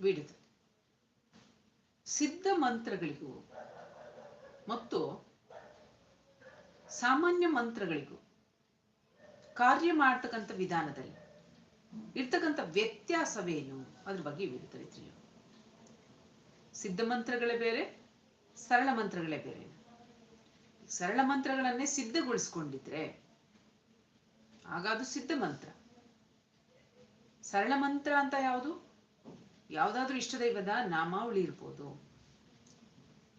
ಬೀಡುತ್ತದೆ ಸಿದ್ಧ ಮಂತ್ರಗಳಿಗೂ ಮತ್ತು ಸಾಮಾನ್ಯ ಮಂತ್ರಗಳಿಗೂ ಕಾರ್ಯ ಮಾಡ್ತಕ್ಕಂಥ ವಿಧಾನದಲ್ಲಿ ಇರ್ತಕ್ಕಂಥ ವ್ಯತ್ಯಾಸವೇನು? ಅದ್ರ ಬಗ್ಗೆ ತಿಳಿತೀವಿ ಸಿದ್ಧ ಮಂತ್ರಗಳೇ ಬೇರೆ, ಸರಳ ಮಂತ್ರಗಳೇ ಬೇರೆ. ಸರಳ ಮಂತ್ರಗಳನ್ನೇ ಸಿದ್ಧಗೊಳಿಸ್ಕೊಂಡಿದ್ರೆ ಆಗ ಅದು ಸಿದ್ಧ ಮಂತ್ರ. ಸರಳ ಮಂತ್ರ ಅಂತ ಯಾವುದು? ಯಾವುದಾದ್ರೂ ಇಷ್ಟ ದೈವದ ನಾಮಾವಳಿ ಇರ್ಬೋದು.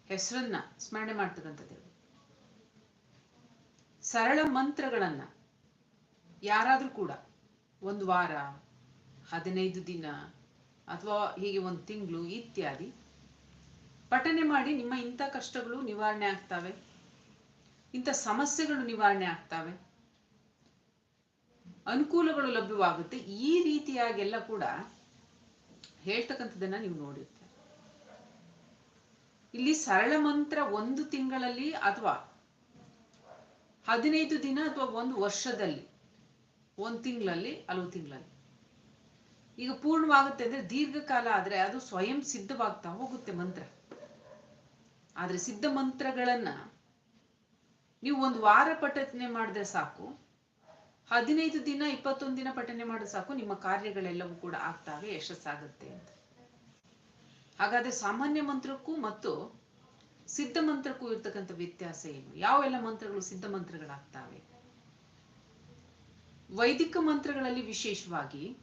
ಹೆಸರನ್ನ ಸ್ಮರಣೆ ಮಾಡ್ತಕ್ಕಂಥದ್ದು ಸರಳ ಮಂತ್ರಗಳನ್ನ ಯಾರಾದ್ರೂ ಕೂಡ ಒಂದು ವಾರ, ಹದಿನೈದು ದಿನ ಅಥವಾ ಹೀಗೆ ಒಂದು ತಿಂಗಳು ಇತ್ಯಾದಿ ಪಠನೆ ಮಾಡಿ ನಿಮ್ಮ ಇಂಥ ಕಷ್ಟಗಳು ನಿವಾರಣೆ ಆಗ್ತವೆ. ಇಂಥ ಸಮಸ್ಯೆಗಳು ನಿವಾರಣೆ ಆಗ್ತವೆ. ಅನುಕೂಲಗಳು ಲಭ್ಯವಾಗುತ್ತೆ. ಈ ರೀತಿಯಾಗೆಲ್ಲ ಕೂಡ ಹೇಳ್ತಕ್ಕಂಥದ್ದನ್ನ ನೀವು ನೋಡಿರ್ತೀರ. ಇಲ್ಲಿ ಸರಳ ಮಂತ್ರ ಒಂದು ತಿಂಗಳಲ್ಲಿ ಅಥವಾ ಹದಿನೈದು ದಿನ ಅಥವಾ ಒಂದು ವರ್ಷದಲ್ಲಿ, ಒಂದು ತಿಂಗಳಲ್ಲಿ, ಹಲವು ತಿಂಗಳಲ್ಲಿ. ಈಗ ಪೂರ್ಣವಾಗುತ್ತೆ ಅಂದ್ರೆ ದೀರ್ಘಕಾಲ ಆದ್ರೆ ಅದು ಸ್ವಯಂ ಸಿದ್ಧವಾಗ್ತಾ ಹೋಗುತ್ತೆ ಮಂತ್ರ. ಆದ್ರೆ ಸಿದ್ಧ ಮಂತ್ರಗಳನ್ನ ನೀವು ಒಂದು ವಾರ ಪಠನೆ ಮಾಡಿದ್ರೆ ಸಾಕು. ಹದಿನೈದು ದಿನ, ಇಪ್ಪತ್ತೊಂದು ದಿನ ಪಠನೆ ಮಾಡು ಸಾಕು, ನಿಮ್ಮ ಕಾರ್ಯಗಳೆಲ್ಲವೂ ಕೂಡ ಆಗ್ತಾವೆ, ಯಶಸ್ಸಾಗುತ್ತೆ ಅಂತ. ಹಾಗಾದ್ರೆ ಸಾಮಾನ್ಯ ಮಂತ್ರಕ್ಕೂ ಮತ್ತು ಸಿದ್ಧ ಮಂತ್ರಕ್ಕೂ ಇರ್ತಕ್ಕಂಥ ವ್ಯತ್ಯಾಸ ಏನು? ಯಾವೆಲ್ಲ ಮಂತ್ರಗಳು ಸಿದ್ಧ ಮಂತ್ರಗಳಾಗ್ತಾವೆ? ವೈದಿಕ ಮಂತ್ರಗಳಲ್ಲಿ ವಿಶೇಷವಾಗಿ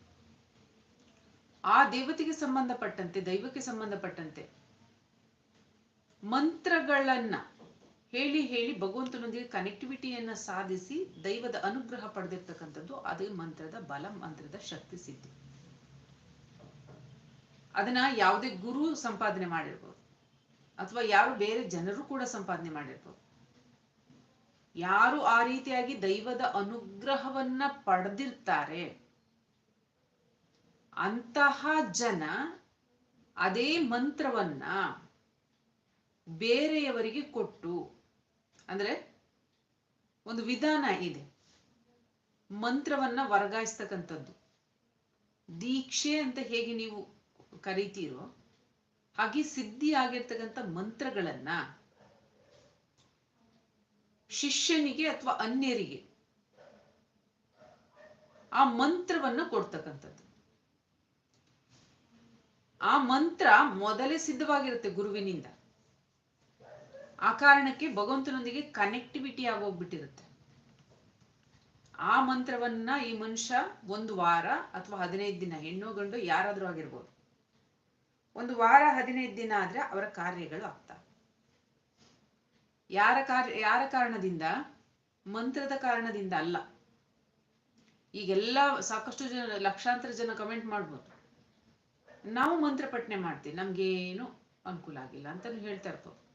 ಆ ದೇವತೆಗೆ ಸಂಬಂಧಪಟ್ಟಂತೆ, ದೈವಕ್ಕೆ ಸಂಬಂಧಪಟ್ಟಂತೆ ಮಂತ್ರಗಳನ್ನ ಹೇಳಿ ಹೇಳಿ ಭಗವಂತನೊಂದಿಗೆ ಕನೆಕ್ಟಿವಿಟಿಯನ್ನು ಸಾಧಿಸಿ ದೈವದ ಅನುಗ್ರಹ ಪಡೆದಿರ್ತಕ್ಕಂಥದ್ದು ಅದೇ ಮಂತ್ರದ ಬಲ ಮಂತ್ರದ ಶಕ್ತಿ ಸಿದ್ಧಿ. ಅದನ್ನ ಯಾವುದೇ ಗುರು ಸಂಪಾದನೆ ಮಾಡಿರ್ಬೋದು. ಅಥವಾ ಯಾರು ಬೇರೆ ಜನರು ಕೂಡ ಸಂಪಾದನೆ ಮಾಡಿರ್ಬೋದು. ಯಾರು ಆ ರೀತಿಯಾಗಿ ದೈವದ ಅನುಗ್ರಹವನ್ನ ಪಡೆದಿರ್ತಾರೆ, ಅಂತಹ ಜನ ಅದೇ ಮಂತ್ರವನ್ನ ಬೇರೆಯವರಿಗೆ ಕೊಟ್ಟು ಅಂದ್ರೆ ಒಂದು ವಿಧಾನ ಇದೆ. ಮಂತ್ರವನ್ನ ವರ್ಗಾಯಿಸ್ತಕ್ಕಂಥದ್ದು. ದೀಕ್ಷೆ ಅಂತ ಹೇಗೆ ನೀವು ಕರಿತೀರೋ ಹಾಗೆ ಸಿದ್ಧಿ ಆಗಿರ್ತಕ್ಕಂಥ ಮಂತ್ರಗಳನ್ನ ಶಿಷ್ಯನಿಗೆ ಅಥವಾ ಅನ್ಯರಿಗೆ ಆ ಮಂತ್ರವನ್ನ ಕೊಡ್ತಕ್ಕಂಥದ್ದು. ಆ ಮಂತ್ರ ಮೊದಲೇ ಸಿದ್ಧವಾಗಿರುತ್ತೆ ಗುರುವಿನಿಂದ. ಆ ಕಾರಣಕ್ಕೆ ಭಗವಂತನೊಂದಿಗೆ ಕನೆಕ್ಟಿವಿಟಿ ಆಗೋಗ್ಬಿಟ್ಟಿರುತ್ತೆ. ಆ ಮಂತ್ರವನ್ನ ಈ ಮನುಷ್ಯ ಒಂದು ವಾರ ಅಥವಾ ಹದಿನೈದು ದಿನ, ಹೆಣ್ಣು ಗಂಡು ಯಾರಾದ್ರೂ ಆಗಿರ್ಬೋದು, ಒಂದು ವಾರ ಹದಿನೈದು ದಿನ ಆದ್ರೆ ಅವರ ಕಾರ್ಯಗಳು ಆಗ್ತವೆ ಯಾರ ಕಾರ್ಯ, ಯಾರ ಕಾರಣದಿಂದ? ಮಂತ್ರದ ಕಾರಣದಿಂದ ಅಲ್ಲ. ಈಗೆಲ್ಲ ಸಾಕಷ್ಟು ಜನ, ಲಕ್ಷಾಂತರ ಜನ ಕಮೆಂಟ್ ಮಾಡ್ಬೋದು. ನಾವು ಮಂತ್ರ ಪಠನೆ ಮಾಡ್ತೀವಿ, ನಮ್ಗೇನು ಅನುಕೂಲ ಆಗಿಲ್ಲ ಅಂತಾನು ಹೇಳ್ತಾ ಇರ್ಬೋದು.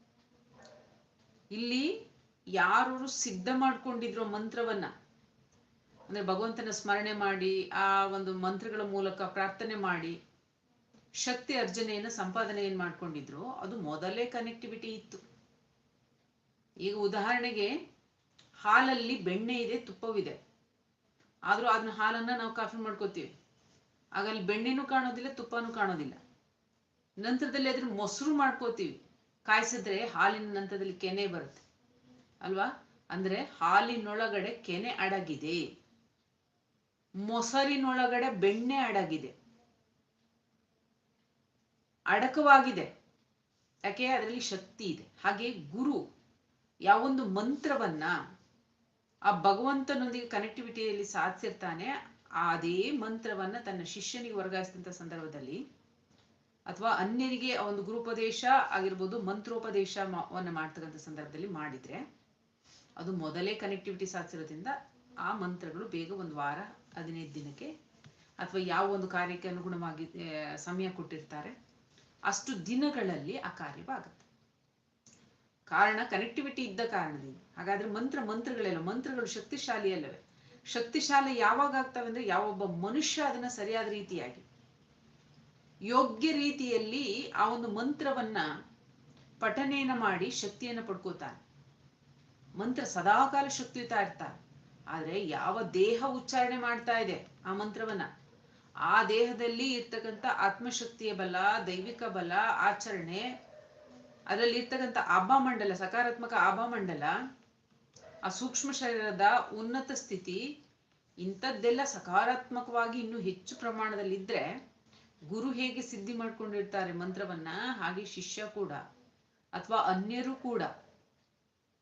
ಇಲ್ಲಿ ಯಾರು ಸಿದ್ಧ ಮಾಡ್ಕೊಂಡಿದ್ರು ಮಂತ್ರವನ್ನ, ಅಂದ್ರೆ ಭಗವಂತನ ಸ್ಮರಣೆ ಮಾಡಿ, ಆ ಒಂದು ಮಂತ್ರಗಳ ಮೂಲಕ ಪ್ರಾರ್ಥನೆ ಮಾಡಿ, ಶಕ್ತಿ ಅರ್ಜನೆಯನ್ನ ಸಂಪಾದನೆ ಏನ್ ಮಾಡ್ಕೊಂಡಿದ್ರು, ಅದು ಮೊದಲೇ ಕನೆಕ್ಟಿವಿಟಿ ಇತ್ತು. ಈಗ ಉದಾಹರಣೆಗೆ ಹಾಲಲ್ಲಿ ಬೆಣ್ಣೆ ಇದೆ, ತುಪ್ಪವಿದೆ. ಆದ್ರೂ ಅದನ್ನ ಹಾಲನ್ನ ನಾವು ಕಾಫಿ ಮಾಡ್ಕೋತೀವಿ. ಆಗ ಅಲ್ಲಿ ಬೆಣ್ಣೆನೂ ಕಾಣೋದಿಲ್ಲ, ತುಪ್ಪನೂ ಕಾಣೋದಿಲ್ಲ. ನಂತರದಲ್ಲಿ ಅದ್ರ ಮೊಸರು ಮಾಡ್ಕೋತೀವಿ. ಕಾಯಿಸಿದ್ರೆ ಹಾಲಿನ ನಂತರದಲ್ಲಿ ಕೆನೆ ಬರುತ್ತೆ. ಅಲ್ವಾ? ಅಂದ್ರೆ ಹಾಲಿನೊಳಗಡೆ ಕೆನೆ ಅಡಗಿದೆ. ಮೊಸರಿನೊಳಗಡೆ ಬೆಣ್ಣೆ ಅಡಗಿದೆ. ಅಡಕವಾಗಿದೆ. ಯಾಕೆ? ಅದರಲ್ಲಿ ಶಕ್ತಿ ಇದೆ. ಹಾಗೆ ಗುರು ಯಾವೊಂದು ಮಂತ್ರವನ್ನ ಆ ಭಗವಂತನೊಂದಿಗೆ ಕನೆಕ್ಟಿವಿಟಿಯಲ್ಲಿ ಸಾಧಿಸಿರ್ತಾನೆ, ಅದೇ ಮಂತ್ರವನ್ನ ತನ್ನ ಶಿಷ್ಯನಿಗೆ ವರ್ಗಾಯಿಸಿದಂಥ ಸಂದರ್ಭದಲ್ಲಿ ಅಥವಾ ಅನ್ಯರಿಗೆ ಆ ಒಂದು ಗುರುಪದೇಶ ಆಗಿರ್ಬೋದು ಮಂತ್ರೋಪದೇಶವನ್ನ ಮಾಡ್ತಕ್ಕಂಥ ಸಂದರ್ಭದಲ್ಲಿ ಮಾಡಿದ್ರೆ ಅದು ಮೊದಲೇ ಕನೆಕ್ಟಿವಿಟಿ ಸಾಧಿಸಿರೋದ್ರಿಂದ ಆ ಮಂತ್ರಗಳು ಬೇಗ ಒಂದು ವಾರ, ಹದಿನೈದು ದಿನಕ್ಕೆ ಅಥವಾ ಯಾವ ಒಂದು ಕಾರ್ಯಕ್ಕೆ ಅನುಗುಣವಾಗಿ ಸಮಯ ಕೊಟ್ಟಿರ್ತಾರೆ, ಅಷ್ಟು ದಿನಗಳಲ್ಲಿ ಆ ಕಾರ್ಯವಾಗುತ್ತೆ ಕಾರಣ ಕನೆಕ್ಟಿವಿಟಿ ಇದ್ದ ಕಾರಣದಿಂದ. ಹಾಗಾದ್ರೆ ಮಂತ್ರ ಮಂತ್ರಗಳೆಲ್ಲ, ಮಂತ್ರಗಳು ಶಕ್ತಿಶಾಲಿ ಅಲ್ಲವೇ ಶಕ್ತಿಶಾಲಿ ಯಾವಾಗ ಆಗ್ತವೆ ಅಂದ್ರೆ ಯಾವೊಬ್ಬ ಮನುಷ್ಯ ಅದನ್ನ ಸರಿಯಾದ ರೀತಿಯಾಗಿ ಯೋಗ್ಯ ರೀತಿಯಲ್ಲಿ ಆ ಒಂದು ಮಂತ್ರವನ್ನ ಪಠನೇನ ಮಾಡಿ ಶಕ್ತಿಯನ್ನು ಪಡ್ಕೋತಾನೆ. ಮಂತ್ರ ಸದಾಕಾಲ ಶಕ್ತಿಯುತ ಇರ್ತಾರೆ ಆದರೆ ಯಾವ ದೇಹ ಉಚ್ಚಾರಣೆ ಮಾಡ್ತಾ ಇದೆ ಆ ಮಂತ್ರವನ್ನ? ಆ ದೇಹದಲ್ಲಿ ಇರ್ತಕ್ಕಂಥ ಆತ್ಮಶಕ್ತಿಯ ಬಲ, ದೈವಿಕ ಬಲ, ಆಚರಣೆ, ಅದರಲ್ಲಿ ಇರ್ತಕ್ಕಂಥ ಆಭಾಮಂಡಲ, ಸಕಾರಾತ್ಮಕ ಆಭಾಮಂಡಲ, ಆ ಸೂಕ್ಷ್ಮ ಶರೀರದ ಉನ್ನತ ಸ್ಥಿತಿ, ಇಂಥದ್ದೆಲ್ಲ ಸಕಾರಾತ್ಮಕವಾಗಿ ಇನ್ನೂ ಹೆಚ್ಚು ಪ್ರಮಾಣದಲ್ಲಿ ಇದ್ರೆ ಗುರು ಹೇಗೆ ಸಿದ್ಧಿ ಮಾಡ್ಕೊಂಡಿರ್ತಾರೆ ಮಂತ್ರವನ್ನ, ಹಾಗೆ ಶಿಷ್ಯ ಕೂಡ, ಅಥವಾ ಅನ್ಯರು ಕೂಡ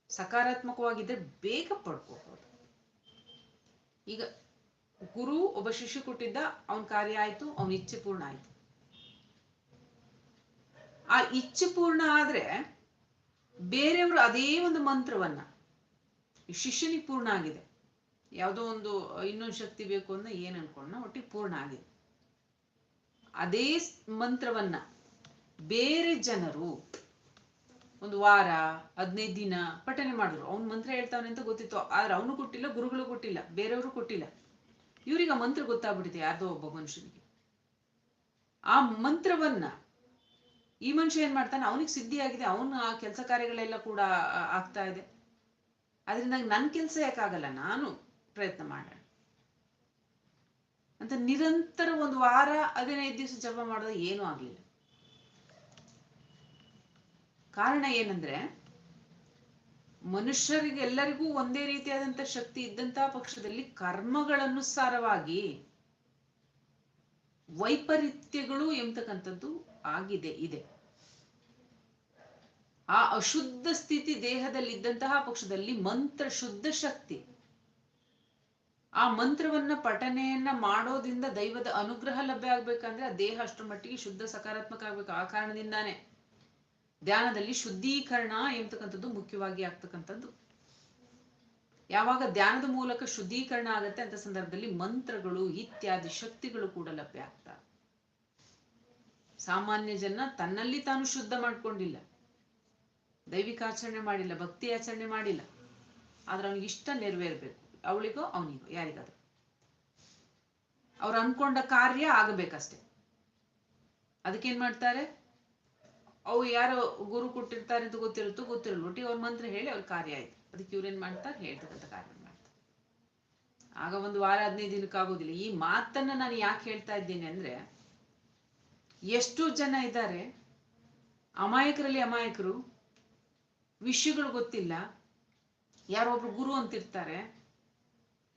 ಸಕಾರಾತ್ಮಕವಾಗಿದ್ರೆ ಬೇಗ ಪಡ್ಕೋಬಹುದು. ಈಗ ಗುರು ಒಬ್ಬ ಶಿಷ್ಯ ಕೊಟ್ಟಿದ್ದ, ಅವನ ಕಾರ್ಯ ಆಯ್ತು, ಅವನ ಇಚ್ಛೆ ಪೂರ್ಣ ಆಯ್ತು. ಆ ಇಚ್ಛೆ ಪೂರ್ಣ ಆದ್ರೆ ಬೇರೆಯವರು ಅದೇ ಒಂದು ಮಂತ್ರವನ್ನ ಶಿಷ್ಯನಿಗೆ ಪೂರ್ಣ ಆಗಿದೆ. ಯಾವುದೋ ಒಂದು ಇನ್ನೊಂದು ಶಕ್ತಿ ಬೇಕು ಅನ್ನೋ ಏನ್ ಅನ್ಕೊಂಡ ಒಟ್ಟಿಗೆ ಪೂರ್ಣ ಆಗಿದೆ. ಅದೇ ಮಂತ್ರವನ್ನ ಬೇರೆ ಜನರು ಒಂದು ವಾರ, ಹದಿನೈದು ದಿನ ಪಠನೆ ಮಾಡಿದ್ರು. ಅವ್ನ ಮಂತ್ರ ಹೇಳ್ತಾವನೆ ಅಂತ ಗೊತ್ತಿತ್ತು. ಆದ್ರೆ ಅವನು ಕೊಟ್ಟಿಲ್ಲ, ಗುರುಗಳು ಕೊಟ್ಟಿಲ್ಲ, ಬೇರೆಯವರು ಕೊಟ್ಟಿಲ್ಲ. ಇವ್ರಿಗೆ ಆ ಮಂತ್ರ ಗೊತ್ತಾಗ್ಬಿಟ್ಟಿದೆ, ಯಾರ್ದೋ ಒಬ್ಬ ಮನುಷ್ಯನಿಗೆ. ಆ ಮಂತ್ರವನ್ನ ಈ ಮನುಷ್ಯ ಏನ್ ಮಾಡ್ತಾನೆ? ಅವನಿಗೆ ಸಿದ್ಧಿ ಆಗಿದೆ ಅವನು ಆ ಕೆಲಸ ಕಾರ್ಯಗಳೆಲ್ಲ ಕೂಡ ಆಗ್ತಾ ಇದೆ. ಅದರಿಂದ ನನ್ ಕೆಲಸ ಯಾಕಾಗಲ್ಲ? ನಾನು ಪ್ರಯತ್ನ ಮಾಡೋಣ ಅಂತ ನಿರಂತರ ಒಂದು ವಾರ ಹದಿನೈದು ದಿವಸ ಜಪ ಮಾಡೋದು ಏನೂ ಆಗ್ಲಿಲ್ಲ. ಕಾರಣ ಏನಂದ್ರೆ, ಮನುಷ್ಯರಿಗೆ ಎಲ್ಲರಿಗೂ ಒಂದೇ ರೀತಿಯಾದಂತ ಶಕ್ತಿ ಇದ್ದಂತಹ ಪಕ್ಷದಲ್ಲಿ ಕರ್ಮಗಳನುಸಾರವಾಗಿ ವೈಪರೀತ್ಯಗಳು ಎಂಬತಕ್ಕಂಥದ್ದು ಆಗಿದೆ, ಇದೆ. ಆ ಅಶುದ್ಧ ಸ್ಥಿತಿ ದೇಹದಲ್ಲಿ ಇದ್ದಂತಹ ಪಕ್ಷದಲ್ಲಿ ಮಂತ್ರ ಶುದ್ಧ ಶಕ್ತಿ. ಆ ಮಂತ್ರವನ್ನ ಪಠನೆಯನ್ನ ಮಾಡೋದ್ರಿಂದ ದೈವದ ಅನುಗ್ರಹ ಲಭ್ಯ ಆಗ್ಬೇಕಂದ್ರೆ ಆ ದೇಹ ಅಷ್ಟರ ಮಟ್ಟಿಗೆ ಶುದ್ಧ ಸಕಾರಾತ್ಮಕ ಆಗ್ಬೇಕು ಆ ಕಾರಣದಿಂದಾನೆ. ಧ್ಯಾನದಲ್ಲಿ ಶುದ್ಧೀಕರಣ ಎಂಬತಕ್ಕಂಥದ್ದು ಮುಖ್ಯವಾಗಿ ಆಗ್ತಕ್ಕಂಥದ್ದು. ಯಾವಾಗ ಧ್ಯಾನದ ಮೂಲಕ ಶುದ್ಧೀಕರಣ ಆಗತ್ತೆ ಅಂತ ಸಂದರ್ಭದಲ್ಲಿ ಮಂತ್ರಗಳು, ಇತ್ಯಾದಿ ಶಕ್ತಿಗಳು ಕೂಡ ಲಭ್ಯ ಆಗ್ತಾ. ಸಾಮಾನ್ಯ ಜನ ತನ್ನಲ್ಲಿ ತಾನು ಶುದ್ಧ ಮಾಡ್ಕೊಂಡಿಲ್ಲ. ದೈವಿಕ ಆಚರಣೆ ಮಾಡಿಲ್ಲ, ಭಕ್ತಿ ಆಚರಣೆ ಮಾಡಿಲ್ಲ. ಆದ್ರೆ ಅವನಿಗೆ ಇಷ್ಟ ನೆರವೇರ್ಬೇಕು. ಅವಳಿಗೋ ಅವನಿಗೋ, ಯಾರಿಗಾದ್ರು. ಅವ್ರು ಅನ್ಕೊಂಡ ಕಾರ್ಯ ಆಗಬೇಕಷ್ಟೆ. ಅದಕ್ಕೇನ್ ಮಾಡ್ತಾರೆ? ಅವು ಯಾರು ಗುರು ಕೊಟ್ಟಿರ್ತಾರೆ ಅಂತ ಗೊತ್ತಿರುತ್ತೋ ಗೊತ್ತಿರಲ್ಲ, ಒಟ್ಟಿಗೆ ಅವ್ರ ಮಂತ್ರ ಹೇಳಿ ಅವ್ರ ಕಾರ್ಯ ಆಯ್ತು. ಅದಕ್ಕೆ ಇವ್ರೇನ್ ಮಾಡ್ತಾರೆ? ಹೇಳ್ತಕ್ಕಂಥ ಕಾರ್ಯ ಆಗ ಒಂದು ವಾರ, ಹದಿನೈದು ದಿನಕ್ಕೆ ಆಗೋದಿಲ್ಲ. ಈ ಮಾತನ್ನ ನಾನು ಯಾಕೆ ಹೇಳ್ತಾ ಇದ್ದೀನಿ ಅಂದ್ರೆ, ಎಷ್ಟು ಜನ ಇದ್ದಾರೆ, ಅಮಾಯಕರಲ್ಲಿ ಅಮಾಯಕರು, ವಿಷಯಗಳು ಗೊತ್ತಿಲ್ಲ. ಯಾರೊಬ್ರು ಗುರು ಅಂತಿರ್ತಾರೆ.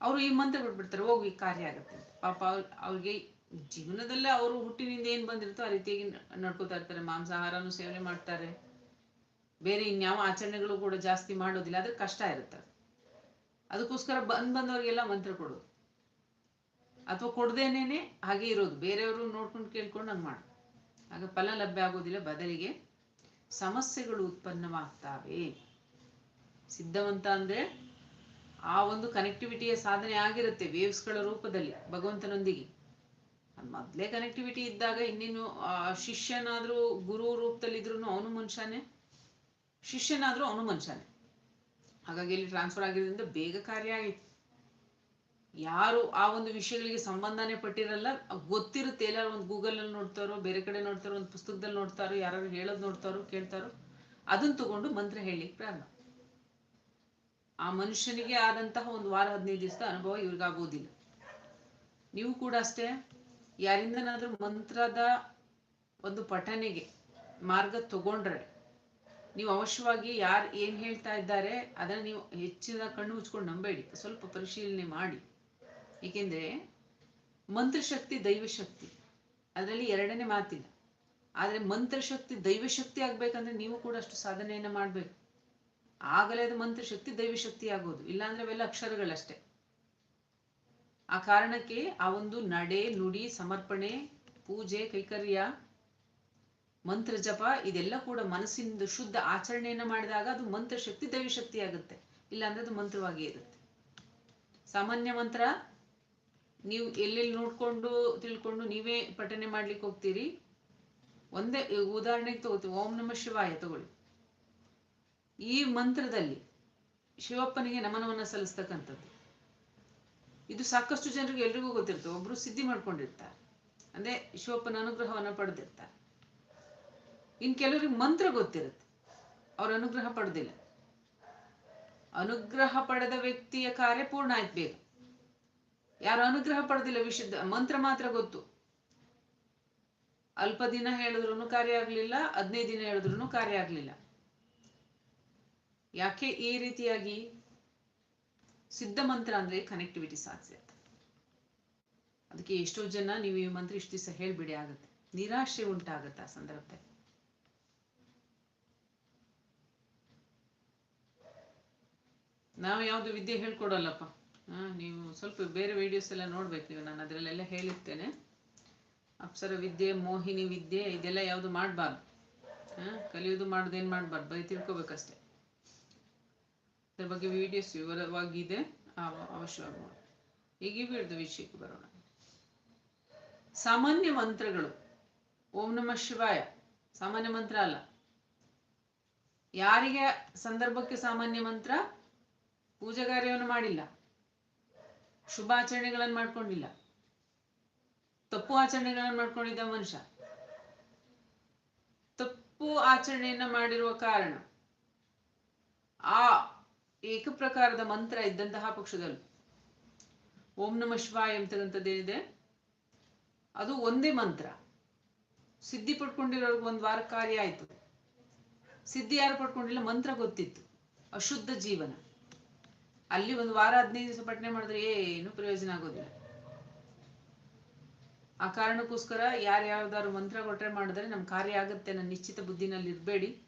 ಅವರು ಈ ಮಂತ್ರ ಬಿಟ್ಬಿಡ್ತಾರೆ, ಹೋಗಿ ಕಾರ್ಯ ಆಗುತ್ತೆ ಪಾಪ ಅವ್ರ್- ಅವ್ರಿಗೆ ಜೀವನದಲ್ಲೇ ಅವರು ಹುಟ್ಟಿನಿಂದ ಏನ್ ಬಂದಿರುತ್ತೋ ಆ ರೀತಿಯಾಗಿ ನಡ್ಕೋತಾ ಇರ್ತಾರೆ, ಮಾಂಸಾಹಾರನು ಸೇವನೆ ಮಾಡ್ತಾರೆ. ಬೇರೆ ಇನ್ಯಾವ ಆಚರಣೆಗಳು ಕೂಡ ಜಾಸ್ತಿ ಮಾಡೋದಿಲ್ಲ, ಆದ್ರೆ ಕಷ್ಟ ಇರುತ್ತೆ. ಅದಕ್ಕೋಸ್ಕರ ಬಂದ್ ಬಂದವ್ರಿಗೆಲ್ಲ ಮಂತ್ರ ಕೊಡೋದು ಅಥವಾ ಕೊಡ್ದೇನೇನೆ ಹಾಗೆ ಇರೋದು, ಬೇರೆಯವರು ನೋಡ್ಕೊಂಡು ಕೇಳ್ಕೊಂಡು ಹಂಗ್ ಮಾಡು. ಆಗ ಫಲ ಲಭ್ಯ ಆಗೋದಿಲ್ಲ, ಬದಲಿಗೆ ಸಮಸ್ಯೆಗಳು ಉತ್ಪನ್ನವಾಗ್ತಾವೆ. ಸಿದ್ಧವಂತ ಅಂದ್ರೆ ಆ ಒಂದು ಕನೆಕ್ಟಿವಿಟಿಯ ಸಾಧನೆ ಆಗಿರುತ್ತೆ ವೇವ್ಸ್ಗಳ ರೂಪದಲ್ಲಿ ಭಗವಂತನೊಂದಿಗೆ. ಮೊದಲೇ ಕನೆಕ್ಟಿವಿಟಿ ಇದ್ದಾಗ ಇನ್ನೇನು ಶಿಷ್ಯನಾದರೂ ಶಿಷ್ಯನಾದ್ರೂ ಗುರು ರೂಪದಲ್ಲಿ ಇದ್ರು ಅವನು ಮನುಷ್ಯನೇ? ಶಿಷ್ಯನಾದ್ರೂ ಅವನು ಮನುಷ್ಯನೇ? ಹಾಗಾಗಿ ಇಲ್ಲಿ ಟ್ರಾನ್ಸ್ಫರ್ ಆಗಿರೋದ್ರಿಂದ ಬೇಗ ಕಾರ್ಯ ಆಗಿತ್ತು ಯಾರು ಆ ಒಂದು ವಿಷಯಗಳಿಗೆ ಸಂಬಂಧನೇ ಪಟ್ಟಿರಲ್ಲ, ಗೊತ್ತಿರುತ್ತೆ, ಎಲ್ಲಾರು ಒಂದು ಗೂಗಲ್ ಅಲ್ಲಿ ನೋಡ್ತಾರೋ, ಬೇರೆ ಕಡೆ ನೋಡ್ತಾರೋ, ಒಂದು ಪುಸ್ತಕದಲ್ಲಿ ನೋಡ್ತಾರೋ ಯಾರು ಹೇಳೋದು ನೋಡ್ತಾರೋ, ಕೇಳ್ತಾರೋ ಅದನ್ನ ತಗೊಂಡು ಮಂತ್ರ ಹೇಳಿ ಪ್ರಾರಂಭ. ಆ ಮನುಷ್ಯನಿಗೆ ಆದಂತಹ ಒಂದು ವಾರ ಹದಿನೈದು ದಿವಸದ ಅನುಭವ ಇವ್ರಿಗಾಗೋದಿಲ್ಲ. ನೀವು ಕೂಡ ಅಷ್ಟೇ, ಯಾರಿಂದನಾದ್ರೂ ಮಂತ್ರದ ಒಂದು ಪಠನೆಗೆ ಮಾರ್ಗ ತಗೊಂಡ್ರೆ, ನೀವು ಅವಶ್ಯವಾಗಿ ಯಾರು ಏನ್ ಹೇಳ್ತಾ ಇದ್ದಾರೆ ಅದನ್ನ ನೀವು ಹೆಚ್ಚಿನ ಕಣ್ಣು ಉಚ್ಕೊಂಡು ನಂಬೇಡಿ, ಸ್ವಲ್ಪ ಪರಿಶೀಲನೆ ಮಾಡಿ. ಏಕೆಂದ್ರೆ ಮಂತ್ರಶಕ್ತಿ ದೈವಶಕ್ತಿ, ಅದರಲ್ಲಿ ಎರಡನೇ ಮಾತಿಲ್ಲ. ಆದ್ರೆ ಮಂತ್ರಶಕ್ತಿ ದೈವಶಕ್ತಿ ಆಗ್ಬೇಕಂದ್ರೆ ನೀವು ಕೂಡ ಅಷ್ಟು ಸಾಧನೆಯನ್ನ ಮಾಡ್ಬೇಕು. ಆಗಲೇ ಅದು ಮಂತ್ರ ಶಕ್ತಿ, ದೈವಿ ಶಕ್ತಿ ಆಗೋದು. ಇಲ್ಲಾಂದ್ರೆ ಅವೆಲ್ಲ ಅಕ್ಷರಗಳಷ್ಟೇ. ಆ ಕಾರಣಕ್ಕೆ ಆ ಒಂದು ನಡೆ, ನುಡಿ, ಸಮರ್ಪಣೆ, ಪೂಜೆ, ಕೈಕರ್ಯ, ಮಂತ್ರ ಜಪ, ಇದೆಲ್ಲ ಕೂಡ ಮನಸ್ಸಿಂದ ಶುದ್ಧ ಆಚರಣೆಯನ್ನ ಮಾಡಿದಾಗ ಅದು ಮಂತ್ರ ಶಕ್ತಿ, ದೈವಿ ಶಕ್ತಿ ಆಗುತ್ತೆ. ಇಲ್ಲಾಂದ್ರೆ ಅದು ಮಂತ್ರವಾಗಿ ಇರುತ್ತೆ. ಸಾಮಾನ್ಯ ಮಂತ್ರ, ನೀವು ಎಲ್ಲೆಲ್ಲಿ ನೋಡ್ಕೊಂಡು, ತಿಳ್ಕೊಂಡು ನೀವೇ ಪಠನೆ ಮಾಡ್ಲಿಕ್ಕೆ ಹೋಗ್ತೀರಿ. ಒಂದೇ ಉದಾಹರಣೆಗೆ ತಗೋತೀವಿ. ಓಂ ನಮ ಶಿವಾಯ ತಗೊಳ್ಳಿ. ಈ ಮಂತ್ರದಲ್ಲಿ ಶಿವಪ್ಪನಿಗೆ ನಮನವನ್ನ ಸಲ್ಲಿಸ್ತಕ್ಕಂಥದ್ದು. ಇದು ಸಾಕಷ್ಟು ಜನರಿಗೆ ಎಲ್ರಿಗೂ ಗೊತ್ತಿರ್ತದೆ ಒಬ್ರು ಸಿದ್ಧಿ ಮಾಡ್ಕೊಂಡಿರ್ತಾರೆ. ಅಂದ್ರೆ ಶಿವಪ್ಪನ ಅನುಗ್ರಹವನ್ನ ಪಡೆದಿರ್ತಾರೆ. ಇನ್ ಕೆಲವರಿಗೆ ಮಂತ್ರ ಗೊತ್ತಿರುತ್ತೆ. ಅವ್ರ ಅನುಗ್ರಹ ಪಡೆದಿಲ್ಲ. ಅನುಗ್ರಹ ಪಡೆದ ವ್ಯಕ್ತಿಯ ಕಾರ್ಯ ಪೂರ್ಣ ಆಯ್ತು ಬೇಗ. ಯಾರು ಅನುಗ್ರಹ ಪಡೆದಿಲ್ಲ ವಿಶುದ್ಧ, ಮಂತ್ರ ಮಾತ್ರ ಗೊತ್ತು. ಅಲ್ಪ ದಿನ ಹೇಳಿದ್ರು ಕಾರ್ಯ ಆಗ್ಲಿಲ್ಲ, ಹದಿನೈದು ದಿನ ಹೇಳಿದ್ರು ಕಾರ್ಯ ಆಗ್ಲಿಲ್ಲ. ಯಾಕೆ ಈ ರೀತಿಯಾಗಿ ಸಿದ್ಧ ಮಂತ್ರ ಅಂದ್ರೆ ಕನೆಕ್ಟಿವಿಟಿ ಸಾಧ್ಯ ಅದಕ್ಕೆ ಎಷ್ಟೋ ಜನ ನೀವು ಈ ಮಂತ್ರ ಇಷ್ಟು ದಿವಸ ಹೇಳ್ಬಿಡಿ ಆಗುತ್ತೆ. ನಿರಾಶೆ ಉಂಟಾಗತ್ತೆ ಆ ಸಂದರ್ಭದಲ್ಲಿ. ನಾವು ಯಾವುದು ವಿದ್ಯೆ ಹೇಳ್ಕೊಡಲ್ಲಪ್ಪ. ನೀವು ಸ್ವಲ್ಪ ಬೇರೆ ವಿಡಿಯೋಸ್ ಎಲ್ಲ ನೋಡ್ಬೇಕು ನೀವು. ನಾನು ಅದರಲ್ಲೆಲ್ಲ ಹೇಳಿರ್ತೇನೆ. ಅಪ್ಸರ ವಿದ್ಯೆ, ಮೋಹಿನಿ ವಿದ್ಯೆ, ಇದೆಲ್ಲ ಯಾವುದು ಮಾಡಬಾರ್ದು. ಹಾ ಕಲಿಯೋದು ಮಾಡೋದೇನು ಮಾಡಬಾರ್ದು? ಬರೀ ತಿಳ್ಕೊಬೇಕಷ್ಟೆ. ಅದ್ರ ಬಗ್ಗೆ ವಿಡಿಯೋಸ್ ವಿವರವಾಗಿದೆ. ಅವಶ್ಯ ಈಗ ಇವಿಡ್ದು ವಿಷಯಕ್ಕೆ ಬರೋಣ. ಸಾಮಾನ್ಯ ಮಂತ್ರಗಳು. ಓಂ ನಮಃ ಶಿವಾಯ. ಸಾಮಾನ್ಯ ಮಂತ್ರ ಅಲ್ಲ. ಯಾರಿಗೆ ಸಂದರ್ಭಕ್ಕೆ ಸಾಮಾನ್ಯ ಮಂತ್ರ? ಪೂಜಾ ಕಾರ್ಯವನ್ನು ಮಾಡಿಲ್ಲ. ಶುಭಾಚರಣೆಗಳನ್ನು ಮಾಡ್ಕೊಂಡಿಲ್ಲ. ತಪ್ಪು ಆಚರಣೆಗಳನ್ನು ಮಾಡ್ಕೊಂಡಿದ್ದ ಮನುಷ್ಯ. ತಪ್ಪು ಆಚರಣೆಯನ್ನ ಮಾಡಿರುವ ಕಾರಣ ಆ ಏಕಪ್ರಕಾರದ ಮಂತ್ರ ಇದ್ದಂತಹ ಪಕ್ಷದಲ್ಲಿ. ಓಂ ನಮ ಶಿವಾಯ ಅಂತಕ್ಕಂಥದ್ದೇನಿದೆ ಅದು ಒಂದೇ ಮಂತ್ರ. ಸಿದ್ಧಿ ಪಡ್ಕೊಂಡಿರೋರ್ಗೆ ಒಂದು ವಾರ ಕಾರ್ಯ ಆಯ್ತು. ಸಿದ್ಧಿ ಯಾರು ಪಡ್ಕೊಂಡಿಲ್ಲ? ಮಂತ್ರ ಗೊತ್ತಿತ್ತು. ಅಶುದ್ಧ ಜೀವನ. ಅಲ್ಲಿ ಒಂದು ವಾರ ಹದಿನೈದು ದಿವಸ ಪಠನೆ ಮಾಡಿದ್ರೆ ಏನು ಪ್ರಯೋಜನ ಆಗೋದಿಲ್ಲ. ಆ ಕಾರಣಕ್ಕೋಸ್ಕರ ಯಾರು ಯಾವ್ದಾದ್ರು ಮಂತ್ರ ಕೊಟ್ಟರೆ ಮಾಡಿದ್ರೆ ನಮ್ಮ ಕಾರ್ಯ ಆಗುತ್ತೆ ನನ್ನ ನಿಶ್ಚಿತ ಬುದ್ಧಿನಲ್ಲಿ ಇರಬೇಡಿ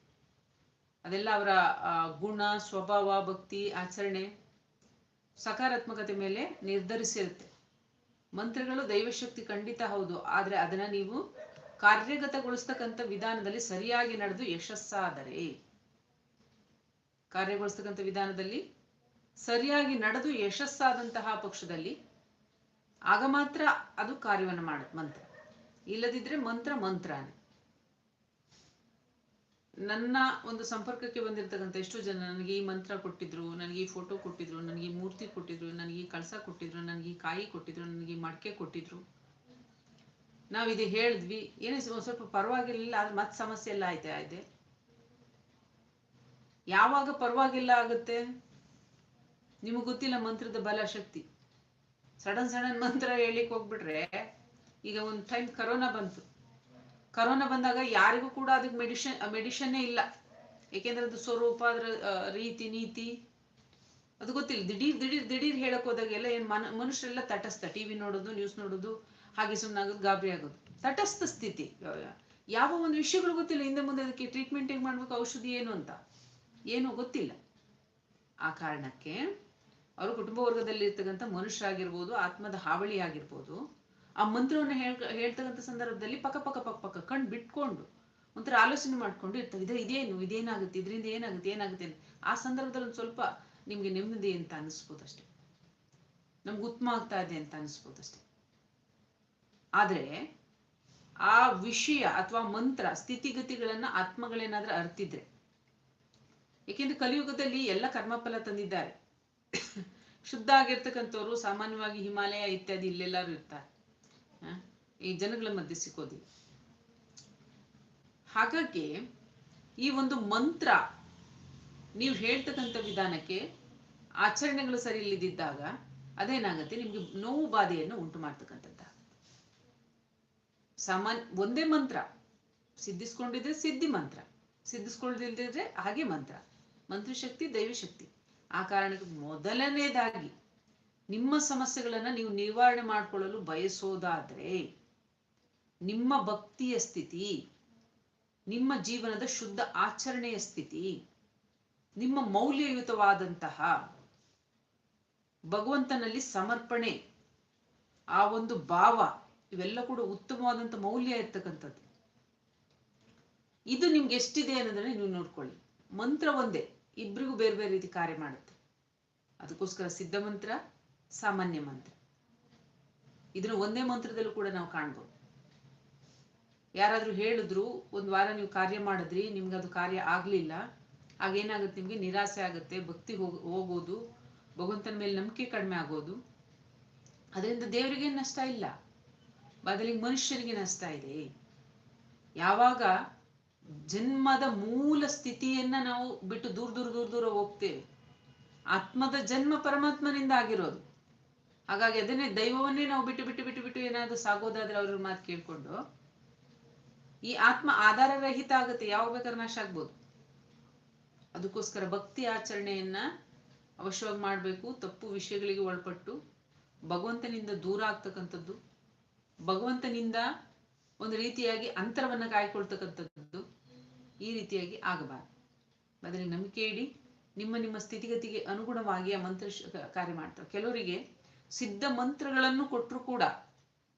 ಅದೆಲ್ಲ ಅವರ ಗುಣ, ಸ್ವಭಾವ, ಭಕ್ತಿ, ಆಚರಣೆ ಸಕಾರಾತ್ಮಕತೆ ಮೇಲೆ ನಿರ್ಧರಿಸಿರುತ್ತೆ. ಮಂತ್ರಗಳು ದೈವಶಕ್ತಿ ಖಂಡಿತ ಹೌದು, ಆದ್ರೆ ಅದನ್ನ ನೀವು ಕಾರ್ಯಗತಗೊಳಿಸ್ತಕ್ಕಂಥ ವಿಧಾನದಲ್ಲಿ ಸರಿಯಾಗಿ ನಡೆದು ಯಶಸ್ಸಾದರೆ. ಕಾರ್ಯಗೊಳಿಸ್ತಕ್ಕಂಥ ವಿಧಾನದಲ್ಲಿ ಸರಿಯಾಗಿ ನಡೆದು ಯಶಸ್ಸಾದಂತಹ ಪಕ್ಷದಲ್ಲಿ ಆಗ ಮಾತ್ರ ಅದು ಕಾರ್ಯವನ್ನು ಮಾಡುತ್ತೆ ಮಂತ್ರ. ಇಲ್ಲದಿದ್ರೆ ಮಂತ್ರ ಮಂತ್ರನೇ. ನನ್ನ ಒಂದು ಸಂಪರ್ಕಕ್ಕೆ ಬಂದಿರತಕ್ಕಂಥ ಎಷ್ಟೋ ಜನ ನನಗೆ ಈ ಮಂತ್ರ ಕೊಟ್ಟಿದ್ರು, ನನಗೆ ಈ ಫೋಟೋ ಕೊಟ್ಟಿದ್ರು, ನನಗೆ ಈ ಮೂರ್ತಿ ಕೊಟ್ಟಿದ್ರು, ನನಗೆ ಈ ಕಳಸ ಕೊಟ್ಟಿದ್ರು, ನನಗೆ ಈ ಕಾಯಿ ಕೊಟ್ಟಿದ್ರು, ನನಗೆ ಈ ಮಡಕೆ ಕೊಟ್ಟಿದ್ರು. ನಾವು ಇದು ಹೇಳಿದ್ವಿ, ಏನೇ ಸ್ವಲ್ಪ ಪರವಾಗಿರ್ಲಿಲ್ಲ, ಆದ್ರೆ ಮತ್ತೆ ಸಮಸ್ಯೆ ಎಲ್ಲ ಆಯ್ತಾ ಇದೆ ಯಾವಾಗ ಪರವಾಗಿಲ್ಲ ಆಗುತ್ತೆ? ನಿಮಗೆ ಗೊತ್ತಿಲ್ಲ ಮಂತ್ರದ ಬಲ ಶಕ್ತಿ ಸಡನ್ ಸಡನ್ ಮಂತ್ರ ಹೇಳಿಕ್ ಹೋಗ್ಬಿಟ್ರೆ, ಈಗ ಒಂದು ಟೈಮ್ ಕರೋನಾ ಬಂತು. ಕರೋನಾ ಬಂದಾಗ ಯಾರಿಗೂ ಕೂಡ ಅದಕ್ಕೆ ಮೆಡಿಷನ್, ಮೆಡಿಷನ್ನೇ ಇಲ್ಲ. ಏಕೆಂದ್ರೆ ಅದು ಸ್ವರೂಪ, ಅದರ ರೀತಿ, ನೀತಿ, ಅದು ಗೊತ್ತಿಲ್ಲ. ದಿಢೀರ್ ದಿಢೀರ್ ದಿಢೀರ್ ಹೇಳಕ್ ಹೋದಾಗೆಲ್ಲ ಏನ್ ಮನ, ಮನುಷ್ಯರೆಲ್ಲ ತಟಸ್ಥ. ಟಿವಿ ನೋಡೋದು ನ್ಯೂಸ್ ನೋಡೋದು, ಹಾಗೆ ಸುಮ್ಮನಾಗೋದು ಗಾಬರಿ ಆಗೋದು. ತಟಸ್ಥ ಸ್ಥಿತಿ. ಯಾವ ಒಂದು ವಿಷಯಗಳು ಗೊತ್ತಿಲ್ಲ. ಹಿಂದೆ ಮುಂದೆ ಅದಕ್ಕೆ ಟ್ರೀಟ್ಮೆಂಟ್ ಹೇಗೆ ಮಾಡ್ಬೇಕು, ಔಷಧಿ ಏನು ಅಂತ. ಏನು ಗೊತ್ತಿಲ್ಲ. ಆ ಕಾರಣಕ್ಕೆ ಅವರು ಕುಟುಂಬ ವರ್ಗದಲ್ಲಿ ಇರ್ತಕ್ಕಂಥ ಮನುಷ್ಯರಾಗಿರ್ಬೋದು, ಆತ್ಮದ ಹಾವಳಿ ಆಗಿರ್ಬೋದು ಆ ಮಂತ್ರವನ್ನು ಹೇಳ್, ಹೇಳ್ತಕ್ಕಂಥ ಸಂದರ್ಭದಲ್ಲಿ ಪಕ್ಕ ಪಕ್ಕ ಪಕ್ಕ ಪಕ್ಕ ಕಣ್ ಬಿಟ್ಕೊಂಡು ಒಂಥರ ಆಲೋಚನೆ ಮಾಡ್ಕೊಂಡು ಇರ್ತವೆ ಇದು, ಇದೇನು, ಇದೇನಾಗುತ್ತೆ, ಇದರಿಂದ ಏನಾಗುತ್ತೆ ಏನಾಗುತ್ತೆ. ಆ ಸಂದರ್ಭದಲ್ಲಿ ಒಂದು ಸ್ವಲ್ಪ ನಿಮ್ಗೆ ನೆಮ್ಮದಿ ಅಂತ ಅನಿಸ್ಬೋದು ಅಷ್ಟೇ ನಮ್ಗೆ ಉತ್ತಮ ಆಗ್ತಾ ಇದೆ ಅಂತ ಅನಿಸ್ಬೋದು ಅಷ್ಟೇ ಆದ್ರೆ ಆ ವಿಷಯ ಅಥವಾ ಮಂತ್ರ, ಸ್ಥಿತಿಗತಿಗಳನ್ನ ಆತ್ಮಗಳೇನಾದ್ರೂ ಅರ್ತಿದ್ರೆ, ಏಕೆಂದ್ರೆ ಕಲಿಯುಗದಲ್ಲಿ ಎಲ್ಲ ಕರ್ಮಫಲ ತಂದಿದ್ದಾರೆ ಶುದ್ಧ ಆಗಿರ್ತಕ್ಕಂಥವ್ರು ಸಾಮಾನ್ಯವಾಗಿ ಹಿಮಾಲಯ ಇತ್ಯಾದಿ ಇಲ್ಲೆಲ್ಲರೂ ಇರ್ತಾರೆ? ಈ ಜನಗಳ ಮಧ್ಯೆ ಸಿಕ್ಕೋದಿಲ್ಲ. ಹಾಗಾಗಿ ಈ ಒಂದು ಮಂತ್ರ ನೀವು ಹೇಳ್ತಕ್ಕಂಥ ವಿಧಾನಕ್ಕೆ ಆಚರಣೆಗಳು ಸರಿ ಇಲ್ಲದಿದ್ದಾಗ ಅದೇನಾಗುತ್ತೆ? ನಿಮ್ಗೆ ನೋವು ಬಾಧೆಯನ್ನು ಉಂಟು ಮಾಡ್ತಕ್ಕಂಥದ್ದು ಸಾಮಾನ್ಯ ಒಂದೇ ಮಂತ್ರ. ಸಿದ್ಧಿಸ್ಕೊಂಡಿದ್ರೆ ಸಿದ್ಧಿ ಮಂತ್ರ. ಸಿದ್ಧಿಸ್ಕೊಳ್ದಿಲ್ದಿದ್ರೆ ಹಾಗೆ ಮಂತ್ರ. ಮಂತ್ರಶಕ್ತಿ, ದೈವಶಕ್ತಿ. ಆ ಕಾರಣಕ್ಕೆ ಮೊದಲನೇದಾಗಿ ನಿಮ್ಮ ಸಮಸ್ಯೆಗಳನ್ನ ನೀವು ನಿವಾರಣೆ ಮಾಡಿಕೊಳ್ಳಲು ಬಯಸೋದಾದ್ರೆ, ನಿಮ್ಮ ಭಕ್ತಿಯ ಸ್ಥಿತಿ, ನಿಮ್ಮ ಜೀವನದ ಶುದ್ಧ ಆಚರಣೆಯ ಸ್ಥಿತಿ, ನಿಮ್ಮ ಮೌಲ್ಯಯುತವಾದಂತಹ ಭಗವಂತನಲ್ಲಿ ಸಮರ್ಪಣೆ, ಆ ಒಂದು ಭಾವ ಇವೆಲ್ಲ ಕೂಡ ಉತ್ತಮವಾದಂಥ ಮೌಲ್ಯ ಇರ್ತಕ್ಕಂಥದ್ದು. ಇದು ನಿಮ್ಗೆ ಎಷ್ಟಿದೆ ಅನ್ನೋದನ್ನ ನೀವು ನೋಡ್ಕೊಳ್ಳಿ. ಮಂತ್ರ ಒಂದೇ, ಇಬ್ರಿಗೂ ಬೇರೆ ಬೇರೆ ರೀತಿ ಕಾರ್ಯ ಮಾಡುತ್ತೆ. ಅದಕ್ಕೋಸ್ಕರ ಸಿದ್ಧ ಮಂತ್ರ ಸಾಮಾನ್ಯ ಮಂತ್ರ. ಇದನ್ನು ಒಂದೇ ಮಂತ್ರದಲ್ಲೂ ಕೂಡ ನಾವು ಕಾಣ್ಬೋದು. ಯಾರಾದ್ರೂ ಹೇಳಿದ್ರು, ಒಂದು ವಾರ ನೀವು ಕಾರ್ಯ ಮಾಡಿದ್ರಿ, ನಿಮ್ಗೆ ಅದು ಕಾರ್ಯ ಆಗ್ಲಿಲ್ಲ ಆಗೇನಾಗುತ್ತೆ ನಿಮ್ಗೆ? ನಿರಾಸೆ ಆಗುತ್ತೆ, ಭಕ್ತಿ ಹೋಗ್, ಹೋಗೋದು, ಭಗವಂತನ ಮೇಲೆ ನಂಬಿಕೆ ಕಡಿಮೆ ಆಗೋದು. ಅದರಿಂದ ದೇವರಿಗೆ ನಷ್ಟ ಇಲ್ಲ. ಬದಲಿಗೆ ಮನುಷ್ಯನಿಗೆ ನಷ್ಟ ಇದೆ. ಯಾವಾಗ ಜನ್ಮದ ಮೂಲ ಸ್ಥಿತಿಯನ್ನ ನಾವು ಬಿಟ್ಟು ದೂರ ದೂರ ದೂರ ದೂರ ಹೋಗ್ತೇವೆ. ಆತ್ಮದ ಜನ್ಮ ಪರಮಾತ್ಮನಿಂದ ಆಗಿರೋದು. ಹಾಗಾಗಿ ಅದನ್ನೇ ದೈವವನ್ನೇ ನಾವು ಬಿಟ್ಟು ಬಿಟ್ಟು ಬಿಟ್ಟು ಬಿಟ್ಟು ಏನಾದ್ರೂ ಸಾಗೋದಾದ್ರೆ ಅವ್ರ ಮಾತು ಕೇಳ್ಕೊಂಡು ಈ ಆತ್ಮ ಆಧಾರ ರಹಿತ ಆಗುತ್ತೆ, ಯಾವಾಗ ಬೇಕಾದ್ರೆ ನಾಶ ಆಗ್ಬೋದು. ಅದಕ್ಕೋಸ್ಕರ ಭಕ್ತಿ ಆಚರಣೆಯನ್ನ ಅವಶ್ಯವಾಗಿ ಮಾಡಬೇಕು, ತಪ್ಪು ವಿಷಯಗಳಿಗೆ ಒಳಪಟ್ಟು ಭಗವಂತನಿಂದ ದೂರ ಆಗ್ತಕ್ಕಂಥದ್ದು, ಭಗವಂತನಿಂದ ಒಂದು ರೀತಿಯಾಗಿ ಅಂತರವನ್ನ ಕಾಯ್ಕೊಳ್ತಕ್ಕಂಥದ್ದು ಈ ರೀತಿಯಾಗಿ ಆಗಬಾರದು. ಅದರಲ್ಲಿ ನಂಬಿಕೆ ಇಡಿ, ನಿಮ್ಮ ನಿಮ್ಮ ಸ್ಥಿತಿಗತಿಗೆ ಅನುಗುಣವಾಗಿ ಆ ಮಂತ್ರ ಕಾರ್ಯ ಮಾಡ್ತಾರೆ. ಕೆಲವರಿಗೆ ಸಿದ್ಧ ಮಂತ್ರಗಳನ್ನು ಕೊಟ್ಟರು ಕೂಡ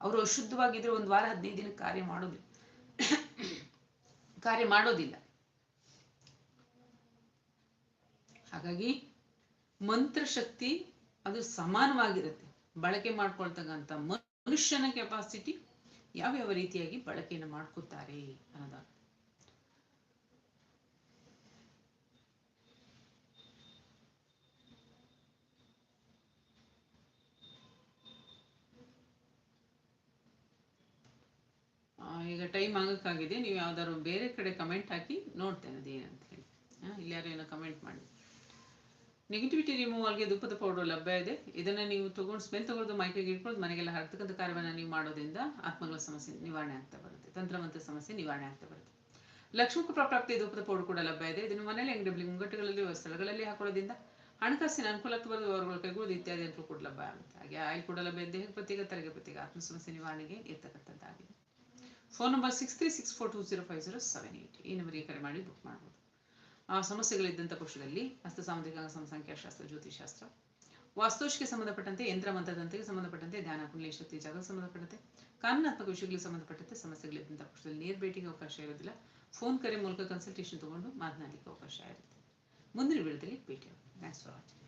ಅವರು ಅಶುದ್ಧವಾಗಿದ್ರೆ ಒಂದು ವಾರ ಹದಿನೈದು ದಿನ ಕಾರ್ಯ ಮಾಡೋದಿಲ್ಲ ಕಾರ್ಯ ಮಾಡೋದಿಲ್ಲ. ಹಾಗಾಗಿ ಮಂತ್ರಶಕ್ತಿ ಅದು ಸಮಾನವಾಗಿರುತ್ತೆ. ಬಳಕೆ ಮಾಡ್ಕೊಳ್ತಕ್ಕಂಥ ಮನುಷ್ಯನ ಕೆಪಾಸಿಟಿ ಯಾವ್ಯಾವ ರೀತಿಯಾಗಿ ಬಳಕೆಯನ್ನು ಮಾಡ್ಕೋತಾರೆ ಅನ್ನೋದಾಗ ಆ, ಈಗ ಟೈಮ್ ಆಗೋಕ್ಕಾಗಿದೆ, ನೀವು ಯಾವ್ದಾದ್ರು ಬೇರೆ ಕಡೆ ಕಮೆಂಟ್ ಹಾಕಿ ನೋಡ್ತೇನೆ ಅದೇನಂತ ಹೇಳಿ. ಇಲ್ಲಿ ಯಾರು ಏನೋ ಕಮೆಂಟ್ ಮಾಡಿ ನೆಗೆಟಿವಿಟಿ ರಿಮೂವಲ್ಗೆ ಧೂಪದ ಪೌಡರ್ ಲಭ್ಯ ಇದೆ. ಇದನ್ನ ನೀವು ತಗೊಂಡು ಸ್ಮೆಲ್ ತಗೊಳ್ಳೋದು ಮೈಕೈಗೆ ಇಟ್ಕೊಂಡು ಮನೆಗೆಲ್ಲ ಹರಡ್ತಕ್ಕಂಥ ಕಾರ್ಯವನ್ನು ನೀವು ಮಾಡೋದ್ರಿಂದ ಆತ್ಮಗಳ ಸಮಸ್ಯೆ ನಿವಾರಣೆ ಆಗ್ತಾ ಬರುತ್ತೆ. ತಂತ್ರಮಂತ್ರ ಸಮಸ್ಯೆ ನಿವಾರಣೆ ಆಗ್ತಾ ಬರುತ್ತೆ. ಲಕ್ಷ್ಮೀ ಪ್ರಾಪ್ತಿ ಧೂಪದ ಪೌಡರ್ ಕೂಡ ಲಭ್ಯ ಇದೆ. ಇದನ್ನು ಮನೆಯಲ್ಲಿ ಅಂಗಡಿ ಮುಂಗಟ್ಟುಗಳಲ್ಲಿ ಸ್ಥಳಗಳಲ್ಲಿ ಹಾಕೊಳ್ಳೋದ್ರಿಂದ ಹಣಕಾಸಿನ ಅನುಕೂಲತ್ವದ ವರ್ಗಗಳ ಕೈಗೊಳ್ಳೋದು ಇತ್ಯಾದಿ ಅನುಕೂಲ ಕೂಡ ಲಭ್ಯ ಆಗುತ್ತೆ. ಹಾಗೆ ಆಯಿಲ್ ಕೂಡ ಲಭ್ಯ ಇದೆ. ಪ್ರತ್ಯೇಕ ತಲೆಗೆ ಪ್ರತ್ಯೇಕ ಆತ್ಮ ಸಮಸ್ಯೆ ನಿವಾರಣೆಗೆ ಇರ್ತಕ್ಕಂಥದ್ದಾಗಿದೆ. Phone number six three six four two zero five zero seven eight ಈ ನಂಬರಿಗೆ ಕರೆ ಮಾಡಿ ಬುಕ್ ಮಾಡ್ಬೋದು. ಆ ಸಮಸ್ಯೆಗಳಿದ್ದಂಥ ಪಕ್ಷದಲ್ಲಿ ಹಸ್ತ ಅಂಗ ಸಂಖ್ಯಾಶಾಸ್ತ್ರ ಜ್ಯೋತಿಷಾಸ್ತ್ರ ವಾಸ್ತುಶಿಗೆ ಸಂಬಂಧಪಟ್ಟಂತೆ ಯಂತ್ರ ಮಂತ್ರದಂತೆಗೆ ಸಂಬಂಧಪಟ್ಟಂತೆ ಧ್ಯಾನ ಕುಂಡಲಿ ಶಕ್ತಿ ಜಾಗಕ್ಕೆ ಸಂಬಂಧಪಟ್ಟಂತೆ. ಕಾನೂನಾತ್ಮಕ ವಿಷಯಗಳಿಗೆ ಸಂಬಂಧಪಟ್ಟಂತೆ ಸಮಸ್ಯೆಗಳಿದ್ದಂಥ ಪಕ್ಷದಲ್ಲಿ ನೇರ ಭೇಟಿಗೆ ಅವಕಾಶ ಇರೋದಿಲ್ಲ. ಫೋನ್ ಕರೆ ಮೂಲಕ ಕನ್ಸಲ್ಟೇಷನ್ ತಗೊಂಡು ಮಾತನಾಡಲಿಕ್ಕೆ ಅವಕಾಶ ಇರುತ್ತೆ. ಮುಂದಿನ ವಿಡಿಯೋದಲ್ಲಿ ಭೇಟಿ ಥ್ಯಾಂಕ್ಸ್ ಫಾರ್ ವಾಚಿಂಗ್